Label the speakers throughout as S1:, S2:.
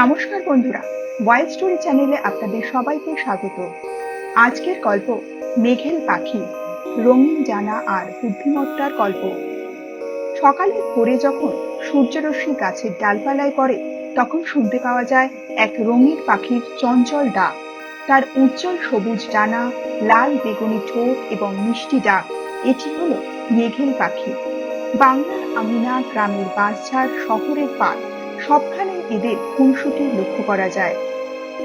S1: নমস্কার বন্ধুরা wild story চ্যানেলে আপনাদের সবাইকে স্বাগত। আজকের গল্প মেঘেল পাখি, রঙিন জানা আর বুদ্ধিমত্তার গল্প। সকালের ভোরে যখন সূর্যরশ্মি গাছের ডালপালায় পড়ে, তখন শুনতে পাওয়া যায় এক রঙিন পাখির চঞ্চল ডাক। তার উজ্জ্বল সবুজ ডানা, লাল বেগুনি ঠোঁট এবং মিষ্টি ডাক, এটি হলো মেঘেল পাখি। বাংলার আমিনা গ্রামের বাঁশঝাড় শহরের পার্ক সবখানে এদের খুনসুটি লক্ষ্য করা যায়।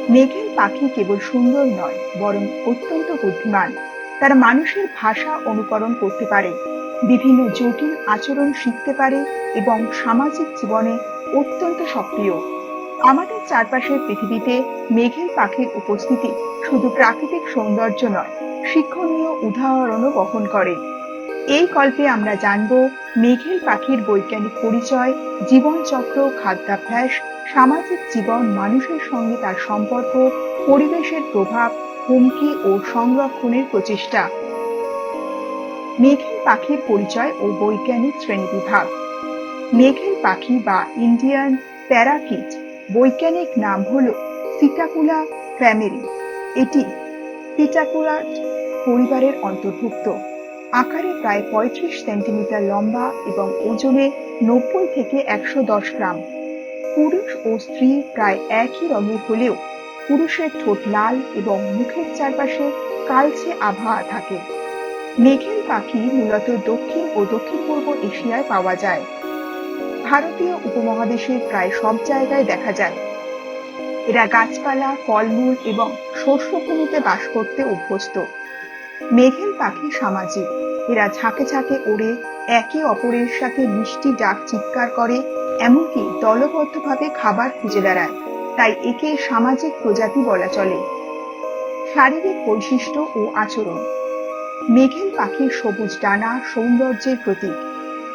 S1: মেঘের পাখি কেবল সুন্দর নয়, বরং অত্যন্ত বুদ্ধিমান। তারা মানুষের ভাষা অনুকরণ করতে পারে, বিভিন্ন জটিল আচরণ শিখতে পারে এবং সামাজিক জীবনে অত্যন্ত সক্রিয়। আমাদের চারপাশের পৃথিবীতে মেঘের পাখির উপস্থিতি শুধু প্রাকৃতিক সৌন্দর্য নয়, শিক্ষণীয় উদাহরণও বহন করে। এই গল্পে আমরা জানব, মেঘের পাখির বৈজ্ঞানিক পরিচয়, জীবনচক্র, খাদ্যাভ্যাস সামাজিক জীবন মানুষের সঙ্গে তার সম্পর্ক, পরিবেশের প্রভাব, হুমকি ও সংরক্ষণের প্রচেষ্টা। মেঘের পাখির পরিচয় ও বৈজ্ঞানিক শ্রেণীবিভাগ। মেঘের পাখি বা ইন্ডিয়ান প্যারাকিট বৈজ্ঞানিক নাম হল সিটাকুলা ফ্যামিলি এটি পিটাকুলা পরিবারের অন্তর্ভুক্ত। আকারে প্রায় পঁয়ত্রিশ সেন্টিমিটার লম্বা এবং ওজনে নব্বই থেকে একশো দশ গ্রাম। পুরুষ ও স্ত্রী প্রায় একই রঙের হলেও পুরুষের ঠোঁট লাল এবং মুখের চারপাশে কালচে আবহাওয়া থাকে। মেঘেল পাখি মূলত দক্ষিণ ও দক্ষিণ পূর্ব এশিয়ায় পাওয়া যায়। ভারতীয় উপমহাদেশের প্রায় সব জায়গায় দেখা যায়। এরা গাছপালা, ফলমূল এবং শস্যভূমিতে বাস করতে অভ্যস্ত। মেঘেল পাখি সামাজিক। এরা ঝাঁকে ঝাঁকে ওড়ে, একে অপরের সাথে মিষ্টি ডাক চিৎকার করে এমনকি দলবদ্ধভাবে খাবার খুঁজে বেড়ায়, তাই একে সামাজিক প্রজাতি বলা চলে। শারীরিক বৈশিষ্ট্য ও আচরণ। মেঘেল পাখির সবুজ ডানা সৌন্দর্যের প্রতীক।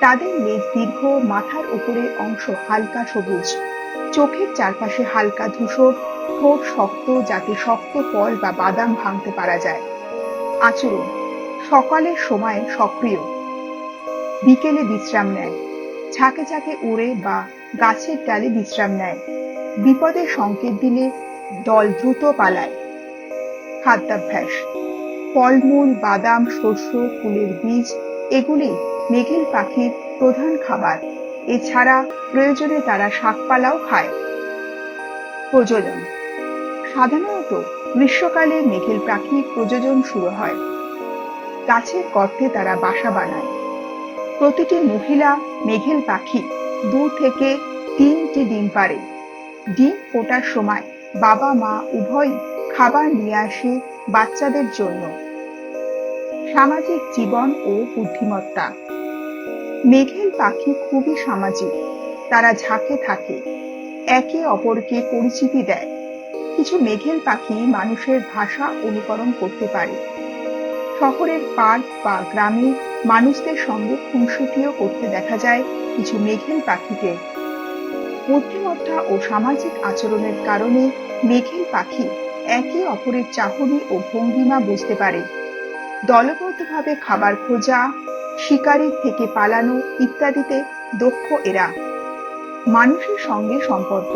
S1: তাদের লেজ দীর্ঘ, মাথার উপরের অংশ হালকা সবুজ। চোখের চারপাশে হালকা ধূসর, ঠোঁট শক্ত যাতে শক্ত ফল বা বাদাম ভাঙতে পারা যায়। আচরণ। সকালের সময় সক্রিয়। বিকেলে বিশ্রাম নেয়। ঝাঁকে ঝাঁকে উড়ে বা গাছের ডালে বিশ্রাম নেয়। বিপদের সংকেত দিলে দল দ্রুত পালায়। খাদ্যাভ্যাস, ফলমূল, বাদাম, শস্য, ফুলের বীজ, এগুলি মেঘেল পাখির প্রধান খাবার। এছাড়া প্রয়োজনে তারা শাকপালাও খায়। প্রজনন, সাধারণত গ্রীষ্মকালে মেঘেল পাখির প্রজনন শুরু হয়। গাছের গর্তে তারা বাসা বানায়। প্রতিটি মহিলা মেঘেল পাখি দু থেকে তিনটি ডিম পারে ডিম ফোটার সময় বাবা মা উভয়ই খাবার নিয়ে আসে বাচ্চাদের জন্য। সামাজিক জীবন ও বুদ্ধিমত্তা। মেঘেল পাখি খুবই সামাজিক। তারা ঝাঁকে থাকে, একে অপরকে পরিচিতি দেয়। কিছু মেঘেল পাখি মানুষের ভাষা অনুকরণ করতে পারে। শহরের পার্ক বা গ্রামে মানুষদের সঙ্গে খুনসুটিও করতে দেখা যায় কিছু মেঘেল পাখিকে। বুদ্ধিমত্তা ও সামাজিক আচরণের কারণে মেঘেল পাখি একে অপরের চাহনি ও ভঙ্গিমা বুঝতে পারে। দলবদ্ধভাবে খাবার খোঁজা শিকারীর থেকে পালানো ইত্যাদিতে দক্ষ এরা। মানুষের সঙ্গে সম্পর্ক।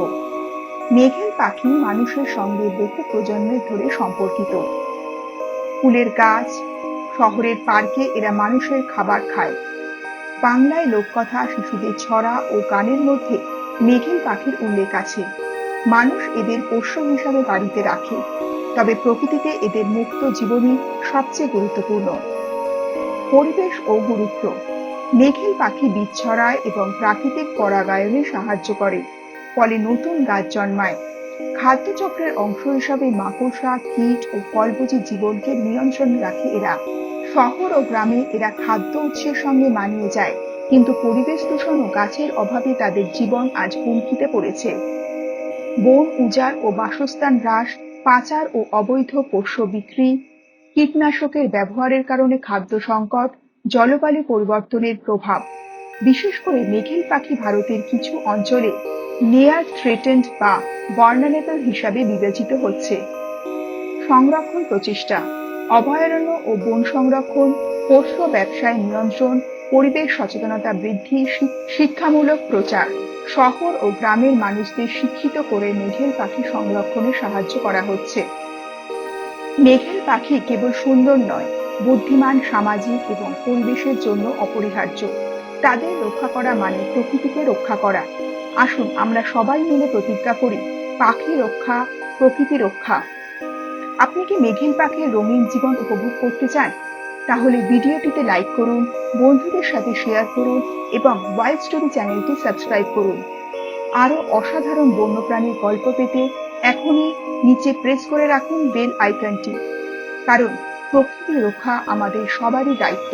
S1: মেঘেল পাখি মানুষের সঙ্গে বহু প্রজন্মের ধরে সম্পর্কিত। ফুলের গাছ শহরের পার্কে এরা মানুষের খাবার খায়। বাংলায় লোককথা, শিশুদের ছড়া ও গানের মধ্যে মেঘেল পাখির উল্লেখ আছে। মানুষ এদের পোষ্য হিসাবে বাড়িতে রাখে, তবে প্রকৃতিতে এদের মুক্ত জীবনী সবচেয়ে গুরুত্বপূর্ণ। পরিবেশ ও গুরুত্ব মেঘেল পাখি বীজ ছড়ায় এবং প্রাকৃতিক পরাগায়নে সাহায্য করে, ফলে নতুন গাছ জন্মায়। খাদ্যচক্রের অংশ হিসাবে মাকড়সা, কীট ও ফলভোজী জীবনকে নিয়ন্ত্রণে রাখে এরা। শহর ও গ্রামে এরা খাদ্য উৎসের সঙ্গে মানিয়ে যায়। কিন্তু পরিবেশ দূষণ ও গাছের অভাবে তাদের জীবন আজ হুমকিতে পড়েছে। বন উজাড় ও বাসস্থান হ্রাস, পাচার ও অবৈধ পোষ্য বিক্রি, কীটনাশকের ব্যবহারের কারণে খাদ্য সংকট, জলবায়ু পরিবর্তনের প্রভাব। বিশেষ করে মেঘেল পাখি ভারতের কিছু অঞ্চলে নেয়ার থ্রেটেন্ড বা বর্ণালেবল হিসাবে বিবেচিত হচ্ছে। সংরক্ষণ প্রচেষ্টা অভয়ারণ্য ও বন সংরক্ষণ, পোষ্য ব্যবসায় নিয়ন্ত্রণ, পরিবেশ সচেতনতা বৃদ্ধি শিক্ষামূলক প্রচার। শহর ও গ্রামের মানুষদের শিক্ষিত করে মেঘের পাখি সংরক্ষণে সাহায্য করা হচ্ছে। মেঘের পাখি কেবল সুন্দর নয়, বুদ্ধিমান, সামাজিক এবং পরিবেশের জন্য অপরিহার্য। তাদের রক্ষা করা মানে প্রকৃতিকে রক্ষা করা। আসুন আমরা সবাই মিলে প্রতিজ্ঞা করি, পাখি রক্ষা, প্রকৃতি রক্ষা। আপনি কি মেঘেল পাখির রঙিন জীবন উপভোগ করতে চান? তাহলে ভিডিওটিতে লাইক করুন, বন্ধুদের সাথে শেয়ার করুন এবং ওয়াইল্ড স্টোরি চ্যানেলটি সাবস্ক্রাইব করুন। আরও অসাধারণ বন্যপ্রাণীর গল্প পেতে এখনই নিচে প্রেস করে রাখুন বেল আইকনটি কারণ প্রকৃতি রক্ষা আমাদের সবারই দায়িত্ব।